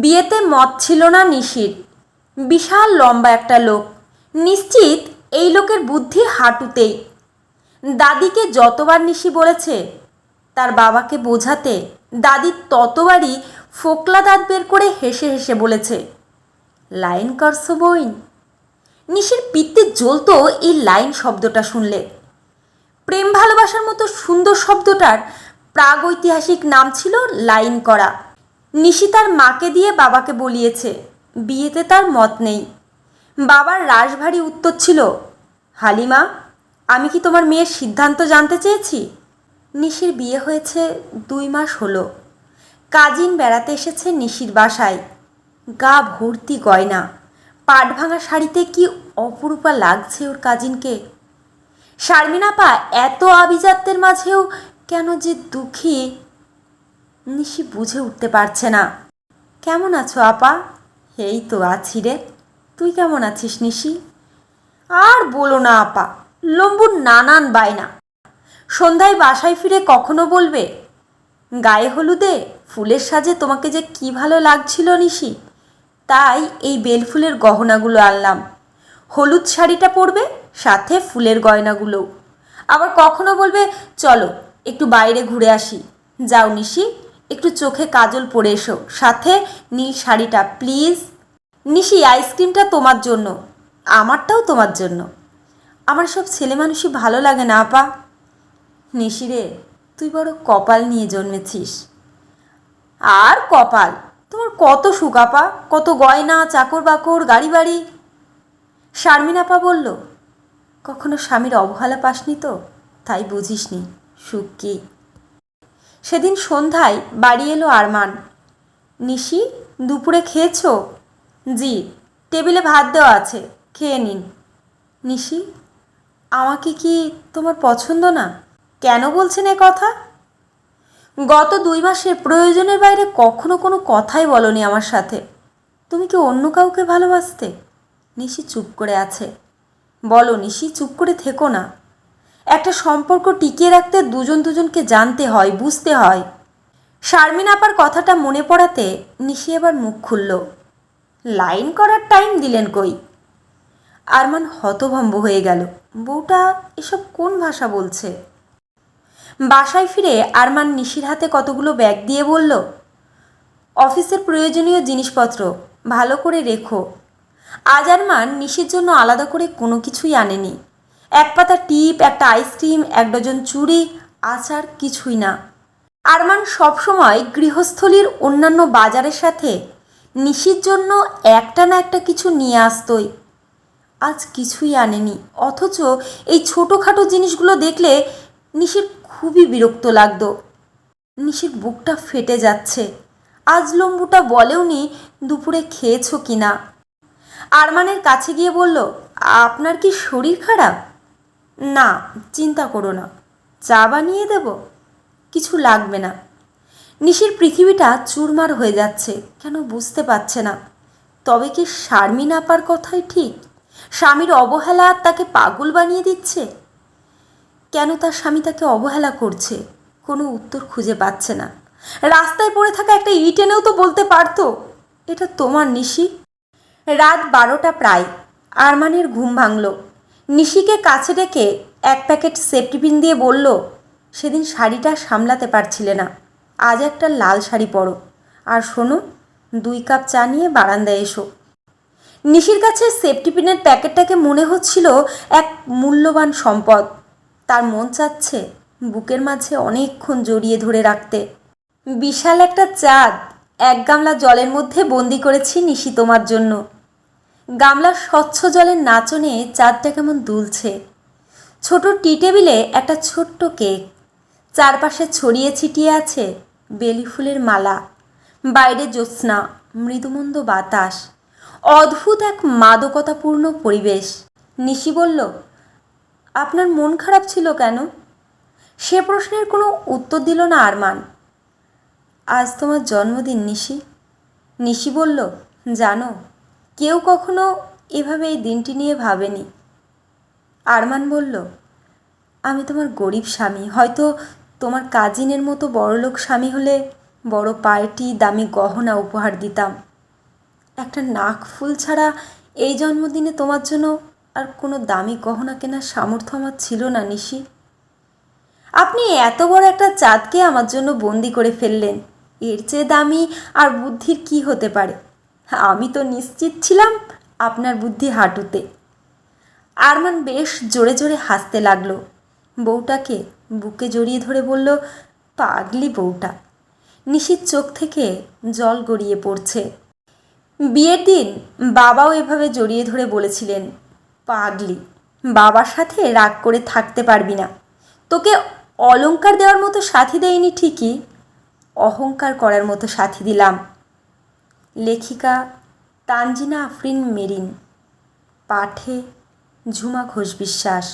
বিয়েতে মত ছিল না নিশির। বিশাল লম্বা একটা লোক। নিশ্চিত এই লোকের বুদ্ধি হাঁটুতেই। দাদিকে যতবার নিশি বলেছে, তার বাবাকে বোঝাতে দাদি ততবারই ফোকলা দাঁত বের করে হেসে হেসে বলেছে, লাইন করছ বইন? নিশির পিত্তে জ্বলতো এই লাইন শব্দটা শুনলে। প্রেম ভালোবাসার মতো সুন্দর শব্দটার প্রাগৈতিহাসিক নাম ছিল লাইন করা। নিশি তার মাকে দিয়ে বাবাকে বলিয়েছে, বিয়েতে তার মত নেই। বাবার রাশভারী উত্তর ছিল, হালিমা, আমি কি তোমার মেয়ের সিদ্ধান্ত জানতে চেয়েছি? নিশির বিয়ে হয়েছে দুই মাস হলো। কাজিন বেড়াতে এসেছে নিশির বাসায়। গা ভর্তি গয়না। পাট ভাঙা শাড়িতে কি অপরূপা লাগছে ওর কাজিনকে? শারমিনাপা এত আভিজাত্যের মাঝেও কেন যে দুঃখী নিশি বুঝে উঠতে পারছে না। কেমন আছো আপা? এই তো আছি রে। তুই কেমন আছিস নিশি? আর বলো না আপা, লম্বুর নানান বায়না। সন্ধ্যায় বাসায় ফিরে কখনো বলবে, গায়ে হলুদে ফুলের সাজে তোমাকে যে কি ভালো লাগছিল নিশি তাই এই বেলফুলের গহনাগুলো আনলাম। হলুদ শাড়িটা পরবে, সাথে ফুলের গয়নাগুলো। আবার কখনো বলবে, চলো, একটু বাইরে ঘুরে আসি। যাও নিশি একটু চোখে কাজল পরে এসো। সাথে নীল শাড়িটা, প্লিজ। নিশি, আইসক্রিমটা তোমার জন্য। আমারটাও তোমার জন্য। আমার সব ছেলে মানুষই ভালো লাগে না, আপা। নিশিরে তুই বড় কপাল নিয়ে জন্মেছিস। আর কপাল? তোমার কত সুকাপা কত গয়না চাকর বাকর গাড়ি বাড়ি শারমিনাপা বলল, কখনো স্বামীর অবহেলা পাসনি তো? তাই বুঝিসনি, সুখ কি? সেদিন সন্ধ্যায় বাড়ি এলো আরমান। নিশি, দুপুরে খেয়েছো? জি, টেবিলে ভাত দেওয়া আছে, খেয়ে নিন। নিশি, আমাকে কি তোমার পছন্দ না? কেন বলছেন এ কথা? গত দুই মাসে প্রয়োজনের বাইরে কখনো কোনো কথাই বলনি আমার সাথে। তুমি কি অন্য কাউকে ভালোবাসতে? নিশি চুপ করে আছে। বলো নিশি, চুপ করে থেকো না। একটা সম্পর্ক টিকিয়ে রাখতে দুজন দুজনকে জানতে হয়, বুঝতে হয়। শারমিন আপার কথাটা মনে পড়াতে নিশি এবার মুখ খুলল। লাইন করার টাইম দিলেন কই? আরমান হতভম্ব হয়ে গেল। বউটা এসব কোন ভাষা বলছে? বাসায় ফিরে আরমান নিশির হাতে কতগুলো ব্যাগ দিয়ে বলল, অফিসের প্রয়োজনীয় জিনিসপত্র ভালো করে রেখো। আজ আরমান নিশির জন্য আলাদা করে কোনো কিছুই আনেনি। এক পাতা টিপ, একটা আইসক্রিম এক ডজন চুড়ি, আচার কিছুই না। আরমান সবসময় গৃহস্থলীর অন্যান্য বাজারের সাথে নিশির জন্য একটা না একটা কিছু নিয়ে আসতোই। আজ কিছুই আনেনি, অথচ এই ছোটোখাটো জিনিসগুলো দেখলে নিশির খুবই বিরক্ত লাগতো। নিশির বুকটা ফেটে যাচ্ছে। আজ লম্বুটা বলেওনি, দুপুরে খেয়েছো কি না আরমানের কাছে গিয়ে বলল, আপনার কি শরীর খারাপ? না, চিন্তা করো না। চা বানিয়ে দেব? কিছু লাগবে না। নিশির পৃথিবীটা চুরমার হয়ে যাচ্ছে, কেন বুঝতে পারছে না। তবে কি শারমিন আপার কথাই ঠিক? স্বামীর অবহেলা তাকে পাগল বানিয়ে দিচ্ছে? কেন তার স্বামী তাকে অবহেলা করছে? কোনো উত্তর খুঁজে পাচ্ছে না। রাস্তায় পড়ে থাকা একটা ইট এনেও তো বলতে পারতো। এটা তোমার নিশি? রাত বারোটা প্রায়। আরমানের ঘুম ভাঙল। নিশিকে কাছে ডেকে এক প্যাকেট সেফটিপিন দিয়ে বলল, সেদিন শাড়িটা সামলাতে পারছিলে না। আজ একটা লাল শাড়ি পরো। আর শোনো, দুই কাপ চা নিয়ে বারান্দায় এসো। নিশির কাছে সেফটিপিনের প্যাকেটটাকে মনে হচ্ছিল এক মূল্যবান সম্পদ। তার মন চাচ্ছে বুকের মাঝে অনেকক্ষণ জড়িয়ে ধরে রাখতে। বিশাল একটা চাঁদ এক গামলা জলের মধ্যে বন্দি করেছি নিশি তোমার জন্য। গামলার স্বচ্ছ জলের নাচনে চাঁদটা কেমন দুলছে। ছোট টি টেবিলে একটা ছোট্ট কেক। চারপাশে ছড়িয়ে ছিটিয়ে আছে বেলি ফুলের মালা। বাইরে জ্যোৎস্না, মৃদুমন্দ বাতাস। অদ্ভুত এক মাদকতাপূর্ণ পরিবেশ। নিশি বলল, আপনার মন খারাপ ছিল কেন? সে প্রশ্নের কোনো উত্তর দিল না আরমান। আজ তোমার জন্মদিন, নিশি। নিশি বলল, জানো কেউ কখনো এভাবে এই দিনটি নিয়ে ভাবেনি। আরমান বলল, আমি তোমার গরিব স্বামী। হয়তো তোমার কাজিনের মতো বড়লোক স্বামী হলে বড় পায়েটি দামি গহনা উপহার দিতাম। একটা নাক ফুল ছাড়া এই জন্মদিনে তোমার জন্য আর কোনো দামি গহনা কেনার সামর্থ্য আমার ছিল না, নিশি। আপনি এত বড় একটা চাঁদকে আমার জন্য বন্দি করে ফেললেন। এর চেয়ে দামি আর বুদ্ধির কি হতে পারে? আমি তো নিশ্চিত ছিলাম আপনার বুদ্ধি হাঁটুতে। আরমান বেশ জোরে জোরে হাসতে লাগল। বউটাকে বুকে জড়িয়ে ধরে বলল, পাগলি বউটা, নিশির চোখ থেকে জল গড়িয়ে পড়ছে। বিয়ের দিন বাবাও এভাবে জড়িয়ে ধরে বলেছিলেন, পাগলি, বাবার সাথে রাগ করে থাকতে পারবি না। তোকে অলংকার দেওয়ার মতো সাথী দেয়নি ঠিকই, অহংকার করার মতো সাথী দিলাম। লেখিকা তানজিনা আফরিন মেরিন পাঠে ঝুমা ঘোষ বিশ্বাস।